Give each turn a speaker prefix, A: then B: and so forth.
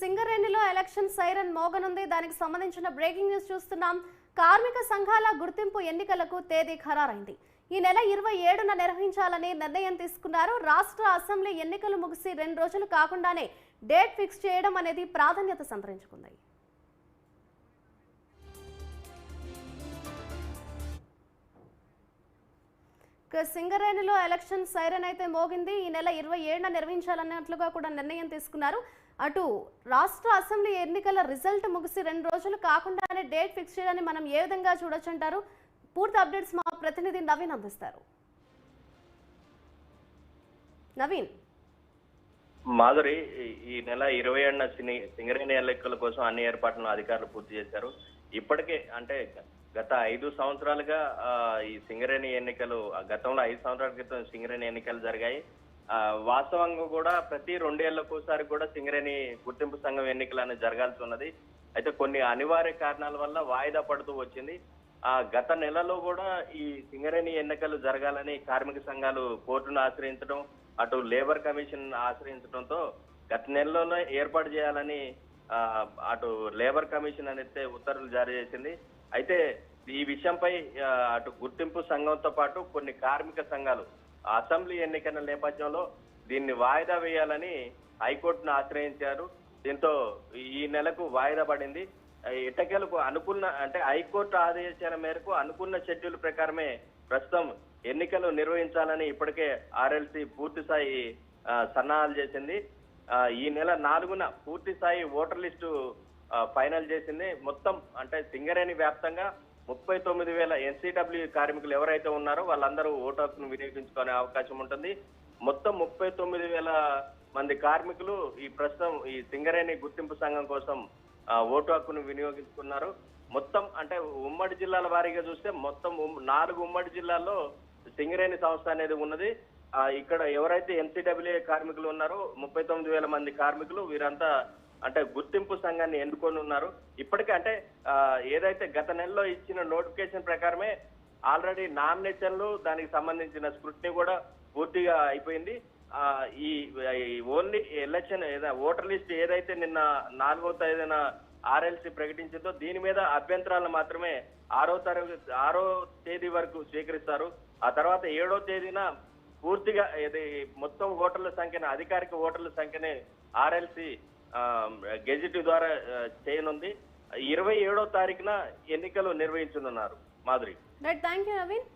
A: సింగరేణిలో election siren మోగనుంది. దానికి సంబంధించిన బ్రేకింగ్ న్యూస్ చూస్తున్నాం. కార్మిక సంఘాల గుర్తింపు ఎన్నికలకు తేదీ ఖరారైంది. ఈ నెల ఇరవై ఏడున నిర్వహించాలని నిర్ణయం తీసుకున్నారు. రాష్ట్ర అసెంబ్లీ ఎన్నికలు ముగిసి రెండు రోజులు కాకుండానే డేట్ ఫిక్స్ చేయడం అనేది ప్రాధాన్యత సంతరించుకుంది. సింగరేణిలో ఎలక్షన్ సైరన్ అయితే మోగింది. ఈ నెల ఇరవై ఏడున నిర్వహించాలన్నట్లుగా కూడా నిర్ణయం తీసుకున్నారు. అటు రాష్ట్ర అసెంబ్లీ ఎన్నికల రిజల్ట్ ముగిసి రెండు రోజులు కాకుండానే డేట్ ఫిక్స్ చేయడాన్ని మనం ఏ విధంగా చూడొచ్చు అంటారు పూర్తి అప్డేట్స్ మా ప్రతినిధి నవీన్ అందిస్తారు. నవీన్.
B: మాధురి ఈ- నెల ఇరవై ఏడున సింగరేణి ఎన్నికల కోసం అన్ని ఏర్పాట్లను అధికారులు పూర్తి చేశారు. ఇప్పటికే అంటే గత ఐదు సంవత్సరాలుగా ఈ సింగరేణి ఎన్నికలు ఆ, గతంలో ఐదు సంవత్సరాల క్రితం సింగరేణి ఎన్నికలు జరిగాయి. వాస్తవంగా కూడా ప్రతి రెండేళ్ళకు ఒకసారి కూడా సింగరేణి గుర్తింపు సంఘం ఎన్నికలు అనేది జరగాల్సి ఉన్నది. అయితే కొన్ని అనివార్య కారణాల వల్ల వాయిదా పడుతూ వచ్చింది. ఆ గత నెలలో కూడా ఈ సింగరేణి ఎన్నికలు జరగాలని కార్మిక సంఘాలు కోర్టును ఆశ్రయించడం అటు లేబర్ కమిషన్ ఆశ్రయించడంతో గత నెలలోనే ఏర్పాటు చేయాలని అటు లేబర్ కమిషన్ అనేది ఉత్తర్వులు జారీ చేసింది. అయితే ఈ విషయంపై అటు గుర్తింపు సంఘంతో పాటు కొన్ని కార్మిక సంఘాలు అసెంబ్లీ ఎన్నికల నేపథ్యంలో దీన్ని వాయిదా వేయాలని హైకోర్టును ఆశ్రయించారు. దీంతో ఈ నెలకు వాయిదా పడింది. ఇటకేలకు అనుకున్న అంటే హైకోర్టు ఆదేశాల మేరకు అనుకున్న షెడ్యూల్ ప్రకారమే ప్రస్తుతం ఎన్నికలు నిర్వహించాలని ఇప్పటికే ఆర్ఎల్సి పూర్తి స్థాయి సన్నాహాలు చేసింది. ఈ నెల నాలుగున పూర్తి స్థాయి ఓటర్ లిస్టు ఫైనల్ చేసింది. మొత్తం అంటే సింగరేణి వ్యాప్తంగా ముప్పై తొమ్మిది వేల ఎన్సీడబ్ల్యూ కార్మికులు ఎవరైతే ఉన్నారో వాళ్ళందరూ ఓటు హక్కును వినియోగించుకునే అవకాశం ఉంటుంది. మొత్తం ముప్పై తొమ్మిది వేల మంది కార్మికులు ఈ ప్రస్తుతం ఈ సింగరేణి గుర్తింపు సంఘం కోసం ఓటు హక్కును వినియోగించుకున్నారు. మొత్తం అంటే ఉమ్మడి జిల్లాల వారీగా చూస్తే మొత్తం నాలుగు ఉమ్మడి జిల్లాల్లో సింగరేణి సంస్థ అనేది ఉన్నది. ఇక్కడ ఎవరైతే ఎన్సీడబ్ల్యూఏ కార్మికులు ఉన్నారో ముప్పై తొమ్మిది వేల మంది కార్మికులు వీరంతా అంటే గుర్తింపు సంఘాన్ని ఎన్నుకొని ఉన్నారు. ఇప్పటికే అంటే ఏదైతే గత నెలలో ఇచ్చిన నోటిఫికేషన్ ప్రకారమే ఆల్రెడీ నామినేషన్లు దానికి సంబంధించిన స్క్రూటినీ కూడా పూర్తిగా అయిపోయింది. ఈ ఓన్లీ ఎలక్షన్ ఏదైనా ఓటర్ లిస్ట్ ఏదైతే నిన్న నాలుగో తేదీన ఆర్ఎల్సీ ప్రకటించిందో దీని మీద అభ్యంతరాలను మాత్రమే ఆరో తరగతి ఆరో తేదీ వరకు స్వీకరిస్తారు. ఆ తర్వాత ఏడో తేదీన పూర్తిగా ఇది మొత్తం ఓటర్ల సంఖ్యను అధికారిక ఓటర్ల సంఖ్యని ఆర్ఎల్సి గెజిట్ ద్వారా చేయనుంది. ఇరవై ఏడో తారీఖున ఎన్నికలు నిర్వహించనున్నారు Madhuri.
A: Right thank you Naveen